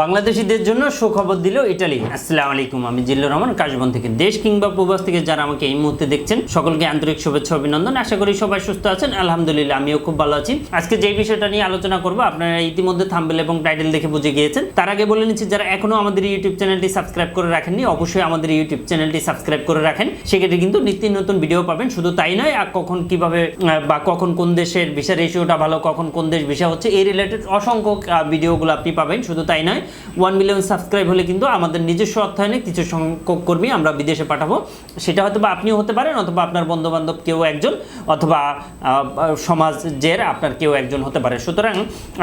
বাংলাদেশিদের জন্য সুখবর দিল ইটালি। আসসালামু আলাইকুম, আমি জিল্লুর রহমান, কাশবন থেকে দেশ কিংবা প্রবাস থেকে যারা আমাকে এই মুহূর্তে দেখছেন, সকলকে আন্তরিক শুভেচ্ছা, অভিনন্দন। আশা করি সবাই সুস্থ আছেন। আলহামদুলিল্লাহ, আমিও খুব ভালো আছি। আজকে যে বিষয়টা নিয়ে আলোচনা করব, আপনারা ইতিমধ্যে থাম্বেল এবং টাইটেল দেখে বুঝে গিয়েছেন। তার আগে বলে নিচ্ছি, যারা এখনও আমাদের ইউটিউব চ্যানেলটি সাবস্ক্রাইব করে রাখেননি, অবশ্যই আমাদের ইউটিউব চ্যানেলটি সাবস্ক্রাইব করে রাখেন। সেক্ষেত্রে কিন্তু নিত্য নতুন ভিডিও পাবেন। শুধু তাই নয়, আর কখন কীভাবে বা কখন কোন দেশের ভিসা রেশিওটা ভালো, কখন কোন দেশ ভিসা হচ্ছে, এই রিলেটেড অসংখ্য ভিডিওগুলো আপনি পাবেন। শুধু তাই নয় ওয়ান মিলিয়ন সাবস্ক্রাইব হলে কিন্তু আমাদের নিজস্ব অর্থায়নে কিছু সংখ্যক কর্মী আমরা বিদেশে পাঠাবো। সেটা হয়তো বা আপনিও হতে পারেন, অথবা আপনার বন্ধু বান্ধব কেউ একজন, অথবা সমাজের আপনার কেউ একজন হতে পারে। সুতরাং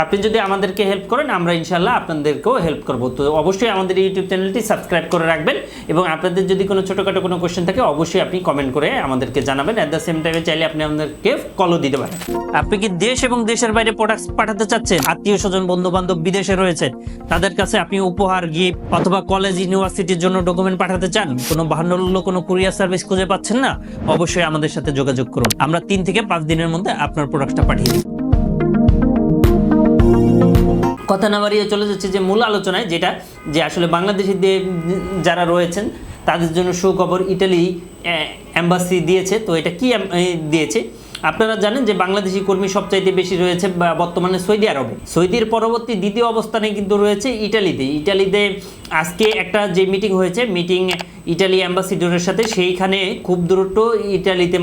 আপনি যদি আমাদেরকে হেল্প করেন, আমরা ইনশাল্লাহ আপনাদেরকেও হেল্প করব। তো অবশ্যই আমাদের ইউটিউব চ্যানেলটি সাবস্ক্রাইব করে রাখবেন এবং আপনাদের যদি কোনো ছোটোখাটো কোনো কোয়েশ্চেন থাকে, অবশ্যই আপনি কমেন্ট করে আমাদেরকে জানাবেন। অ্যাট দ্য সেম টাইমে চাইলে আপনি আমাদেরকে কলও দিতে পারেন। আপনি কি দেশ এবং দেশের বাইরে প্রোডাক্টস পাঠাতে চাচ্ছেন? আত্মীয় স্বজন বন্ধু বান্ধব বিদেশে রয়েছেন তাদের কাছে আপনি উপহার গিফট অথবা কলেজ ইউনিভার্সিটির জন্য ডকুমেন্ট পাঠাতে চান, কোনো বাহান্ন কোনো কুরিয়ার সার্ভিস খুঁজে পাচ্ছেন না, অবশ্যই আমাদের সাথে যোগাযোগ করুন। আমরা তিন থেকে পাঁচ দিনের মধ্যে আপনার প্রোডাক্টটা পাঠিয়ে দিই। কথা না বাড়িয়ে চলে যাচ্ছে যে মূল আলোচনায়, যেটা যে আসলে বাংলাদেশিদের যারা রয়েছেন, তাদের জন্য সুখবর ইটালি অ্যাম্বাসি দিয়েছে। তো এটা কি দিয়েছে? আপনারা জানেন যে বাংলাদেশি কর্মী সবচাইতে বেশি রয়েছে বর্তমানে সৌদি আরবে। সৌদির পরবর্তী দ্বিতীয় অবস্থানে কিন্তু রয়েছে ইটালিতে। ইটালিতে আজকে একটা যে মিটিং হয়েছে মিটিং ইটালি অ্যাম্বাসিডরের সাথে, সেইখানে খুব দ্রুত ইটালিতে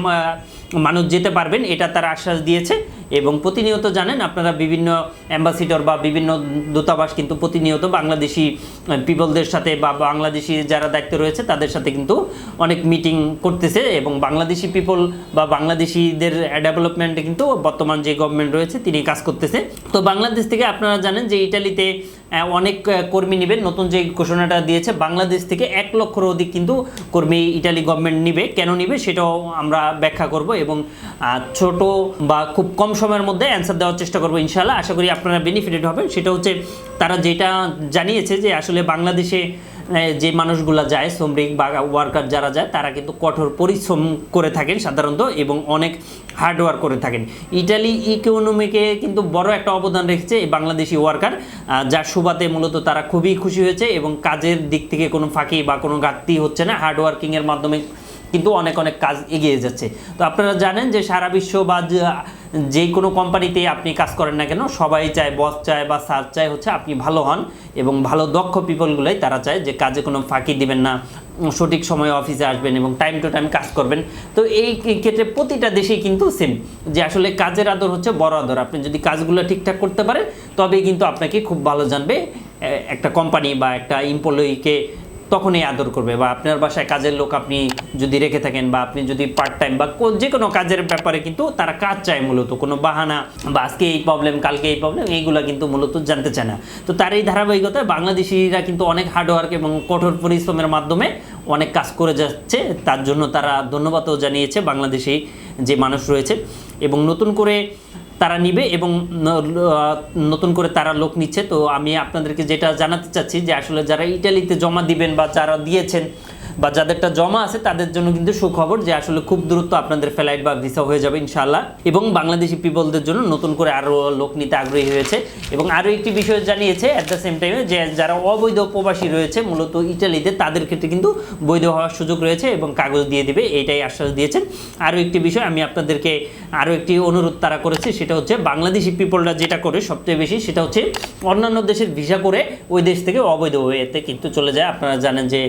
মানুষ যেতে পারবেন, এটা তারা আশ্বাস দিয়েছে এবং প্রতিনিয়ত জানেন আপনারা বিভিন্ন অ্যাম্বাসিডর বা বিভিন্ন দূতাবাস কিন্তু প্রতিনিয়ত বাংলাদেশি পিপলদের সাথে বা বাংলাদেশি যারা দায়িত্ব রয়েছে তাদের সাথে কিন্তু অনেক মিটিং করতেছে এবং বাংলাদেশি পিপল বা বাংলাদেশিদের ডেভেলপমেন্টে কিন্তু বর্তমান যে গভর্নমেন্ট রয়েছে তিনি কাজ করতেছে। তো বাংলাদেশ থেকে আপনারা জানেন যে ইটালিতে অনেক কর্মী নেবেন। নতুন যে ঘোষণাটা দিয়েছে, বাংলাদেশ থেকে এক লক্ষর অধিক কিন্তু কর্মী ইটালি গভর্নমেন্ট নিবে। কেন নিবে সেটাও আমরা ব্যাখ্যা করব এবং ছোট বা খুব কম সময়ের মধ্যে অ্যান্সার দেওয়ার চেষ্টা করব ইনশাআল্লাহ। আশা করি আপনারা বেনিফিটেড হবেন সেটা হচ্ছে তারা যেটা জানিয়েছে যে আসলে বাংলাদেশে যে মানুষগুলো যায়, শ্রমিক বা ওয়ার্কার যারা যায়, তারা কিন্তু কঠোর পরিশ্রম করে থাকেন সাধারণত এবং অনেক হার্ডওয়ার্ক করে থাকেন। ইটালি ইকোনমিকে কিন্তু বড় একটা অবদান রেখেছে এই বাংলাদেশি ওয়ার্কার যার সুবাদে মূলত তারা খুবই খুশি হয়েছে এবং কাজের দিক থেকে কোনো ফাঁকি বা কোনো ঘাটতি হচ্ছে না। হার্ডওয়ার্কিংয়ের মাধ্যমে কিন্তু অনেক অনেক কাজ এগিয়ে যাচ্ছে। তো আপনারা জানেন যে সারা বিশ্ব বা যে- কোনো কোম্পানিতে আপনি কাজ করেন না কেন, সবাই চায়, বস চায় বা স্যার চায় হচ্ছে আপনি ভালো হন এবং ভালো দক্ষ পিপলগুলোই তারা চায় যে কাজে কোনো ফাঁকি দিবেন না, সঠিক সময়ে অফিসে আসবেন এবং টাইম টু টাইম কাজ করবেন। তো এই ক্ষেত্রে প্রতিটা দেশেই কিন্তু সেম, যে আসলে কাজের আদর হচ্ছে বড় আদর। আপনি যদি কাজগুলো ঠিকঠাক করতে পারেন, তবেই কিন্তু আপনাকে খুব ভালো জানবে একটা কোম্পানি বা একটা এমপ্লয়িকে তখনই আদর করবে বা আপনার বাসায় কাজের লোক আপনি যদি রেখে থাকেন বা আপনি যদি পার্ট টাইম বা যে কোনো কাজের ব্যাপারে কিন্তু তারা কাজ চায় মূলত। কোনো বাহানা বা আজকে এই প্রবলেম কালকে এই প্রবলেম এইগুলো কিন্তু মূলত জানতে চায় না। তো তার এই ধারাবাহিকতায় বাংলাদেশিরা কিন্তু অনেক হার্ডওয়ার্ক এবং কঠোর পরিশ্রমের মাধ্যমে অনেক কাজ করে যাচ্ছে। তার জন্য তারা ধন্যবাদও জানিয়েছে বাংলাদেশি যে মানুষ রয়েছে এবং নতুন করে তারা নিবে এবং নতুন করে তারা লোক নিচ্ছে। তো আমি আপনাদেরকে যেটা জানাতে চাচ্ছি যে আসলে যারা ইটালিতে জমা দিবেন বা যারা দিয়েছেন বা যাদেরটা জমা আছে, তাদের জন্য কিন্তু সুখবর যে আসলে খুব দ্রুত আপনাদের ফ্লাইট বা ভিসা হয়ে যাবে ইনশাআল্লাহ। এবং বাংলাদেশি পিপলদের জন্য নতুন করে আরও লোক নিতে আগ্রহী হয়েছে। এবং আরও একটি বিষয় জানিয়েছে অ্যাট দ্য সেম টাইমে যে যারা অবৈধ প্রবাসী রয়েছে, মূলত ইটালিতে, তাদের ক্ষেত্রে কিন্তু বৈধ হওয়ার সুযোগ রয়েছে এবং কাগজ দিয়ে দিবে, এটাই আশ্বাস দিয়েছেন। আরও একটি বিষয় আমি আপনাদেরকে আরও একটি অনুরোধ তারা করেছে, সেটা হচ্ছে বাংলাদেশি পিপলরা যেটা করে সবচেয়ে বেশি, সেটা হচ্ছে অন্যান্য দেশের ভিসা করে ওই দেশ থেকে অবৈধ ওয়েতে কিন্তু চলে যায়। আপনারা জানেন যে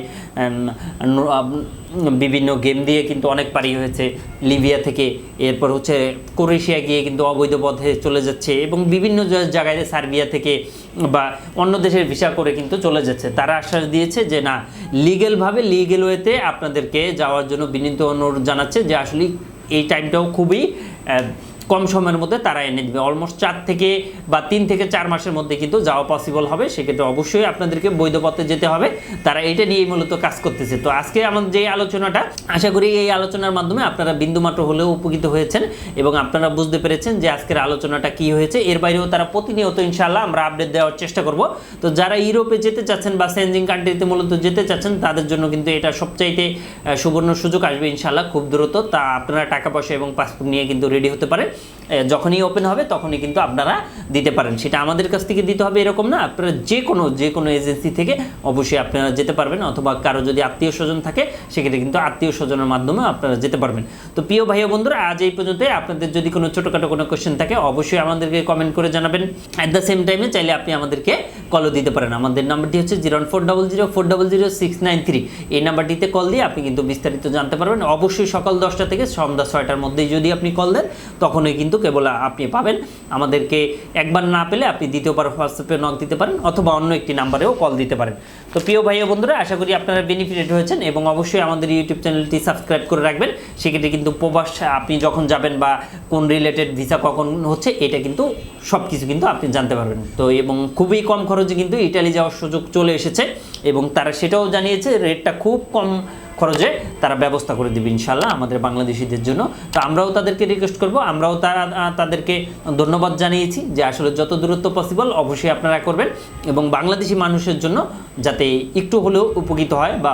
বিভিন্ন গেম দিয়ে কিন্তু অনেক পারি হয়েছে। লিবিয়া থেকে, এরপর হচ্ছে ক্রোয়েশিয়া গিয়ে কিন্তু অবৈধ পথে চলে যাচ্ছে এবং বিভিন্ন জায়গায় সার্বিয়া থেকে বা অন্য দেশের ভিসা করে কিন্তু চলে যাচ্ছে। তারা আশ্বাস দিয়েছে যে, না লিগেলভাবে লিগেল ওয়েতে আপনাদেরকে যাওয়ার জন্য বিনীত অনুরোধ জানাচ্ছে যে, আসলে এই টাইমটাও খুবই কম সময়ের মধ্যে তারা এনে দেবে। অলমোস্ট চার থেকে বা তিন থেকে চার মাসের মধ্যে কিন্তু যাওয়া পসিবল হবে। সেক্ষেত্রে অবশ্যই আপনাদেরকে বৈধ পথে যেতে হবে। তারা এটা নিয়েই মূলত কাজ করতেছে। তো আজকে আমাদের যে আলোচনাটা, আশা করি এই আলোচনার মাধ্যমে আপনারা বিন্দুমাত্র হলেও উপকৃত হয়েছেন এবং আপনারা বুঝতে পেরেছেন যে আজকের আলোচনাটা কি হয়েছে। এর বাইরেও তারা প্রতিনিয়ত ইনশাল্লাহ আমরা আপডেট দেওয়ার চেষ্টা করব। তো যারা ইউরোপে যেতে চাচ্ছেন বা সেনজিং কান্ট্রিতে মূলত যেতে চাচ্ছেন, তাদের জন্য কিন্তু এটা সবচাইতে সুবর্ণ সুযোগ আসবে ইনশাল্লাহ খুব দ্রুত। তা আপনারা টাকা পয়সা এবং পাসপোর্ট নিয়ে কিন্তু রেডি হতে পারেন। যখনই ওপেন হবে, তখনই কিন্তু আপনারা দিতে পারেন। সেটা আমাদের কাছ থেকে দিতে হবে এরকম না। আপনারা যে কোনো যে কোনো এজেন্সি থেকে অবশ্যই আপনারা যেতে পারবেন, অথবা কারও যদি আত্মীয় স্বজন থাকে, সেক্ষেত্রে কিন্তু আত্মীয় স্বজনের মাধ্যমে আপনারা যেতে পারবেন। তো প্রিয় ভাই বন্ধুরা, আজ এই পর্যন্ত। আপনাদের যদি কোনো ছোটোখাটো কোনো কোয়েশ্চেন থাকে, অবশ্যই আমাদেরকে কমেন্ট করে জানাবেন। অ্যাট দ্য সেম টাইমে চাইলে আপনি আমাদেরকে কলও দিতে পারেন। আমাদের নাম্বারটি হচ্ছে zero four double zero, four double zero, six nine three. এই নাম্বারটিতে কল দিয়ে আপনি কিন্তু বিস্তারিত জানতে পারবেন। অবশ্যই সকাল দশটা থেকে সন্ধ্যা ছয়টার মধ্যেই যদি আপনি কল দেন তখনই কিন্তু কেবল আপনি পাবেন। আমাদেরকে একবার না পেলে আপনি দ্বিতীয়বার হোয়াটসঅ্যাপে নক দিতে পারেন অথবা অন্য একটি নাম্বারেও কল দিতে পারেন। তো প্রিয় ভাই ও বন্ধুরা, আশা করি আপনারা বেনিফিটেড হয়েছেন এবং অবশ্যই আমাদের ইউটিউব চ্যানেলটি সাবস্ক্রাইব করে রাখবেন। সেক্ষেত্রে কিন্তু প্রবাস, আপনি যখন যাবেন বা কোন রিলেটেড ভিসা কখন হচ্ছে, এটা কিন্তু সব কিছু কিন্তু আপনি জানতে পারবেন। তো এবং খুবই কম খরচে কিন্তু ইটালি যাওয়ার সুযোগ চলে এসেছে এবং তারা সেটাও জানিয়েছে রেটটা খুব কম খরচে তারা ব্যবস্থা করে দেবে ইনশাল্লাহ আমাদের বাংলাদেশিদের জন্য। তো আমরাও তাদেরকে রিকোয়েস্ট করব, আমরাও তারা তাদেরকে ধন্যবাদ জানিয়েছি যে আসলে যত দূরত্ব পসিবল অবশ্যই আপনারা করবেন এবং বাংলাদেশি মানুষের জন্য যাতে একটু হলেও উপকৃত হয় বা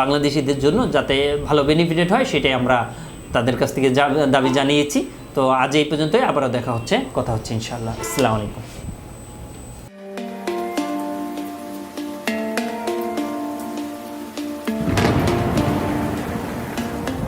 বাংলাদেশিদের জন্য যাতে ভালো বেনিফিটেড হয় সেটাই আমরা তাদের কাছ থেকে দাবি জানিয়েছি। তো আজ এই পর্যন্তই, আবারও দেখা হচ্ছে, কথা হচ্ছে ইনশাল্লাহ আসসালামু আলাইকুম।